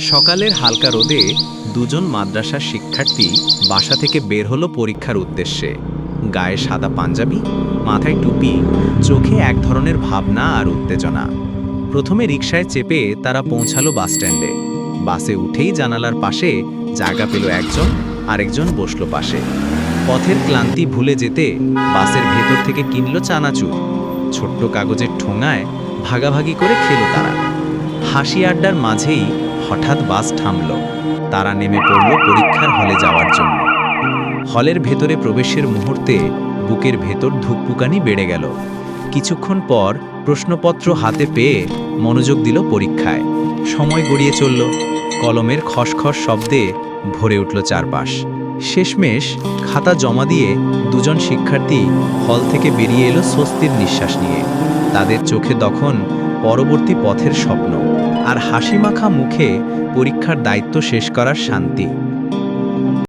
সকালের হালকা রোদে দুজন মাদ্রাসার শিক্ষার্থী বাসা থেকে বের হলো পরীক্ষার উদ্দেশ্যে। গায়ে সাদা পাঞ্জাবি, মাথায় টুপি, চোখে এক ধরনের ভাবনা আর উত্তেজনা। প্রথমে রিকশায় চেপে তারা পৌঁছালো বাসস্ট্যান্ডে বাসে উঠেই জানালার পাশে জায়গা পেল একজন, আরেকজন বসল পাশে। পথের ক্লান্তি ভুলে যেতে বাসের ভেতর থেকে কিনল চানাচুর। ছোট্ট কাগজের ঠোঙায় ভাগাভাগি করে খেলো তারা। হাসি আড্ডার মাঝেই হঠাৎ বাস থামল। তারা নেমে পড়ল পরীক্ষার হলে যাওয়ার জন্য। হলের ভেতরে প্রবেশের মুহূর্তে বুকের ভেতর ধুকপুকানি বেড়ে গেল। কিছুক্ষণ পর প্রশ্নপত্র হাতে পেয়ে মনোযোগ দিল পরীক্ষায়। সময় গড়িয়ে চলল। কলমের খসখস শব্দে ভরে উঠল চারপাশ। শেষমেশ খাতা জমা দিয়ে দুজন শিক্ষার্থী হল থেকে বেরিয়ে এলো স্বস্তির নিঃশ্বাস নিয়ে। তাদের চোখে তখন পরবর্তী পথের স্বপ্ন। আর হাসিমাখা মুখে পরীক্ষার দায়িত্ব শেষ করার শান্তি।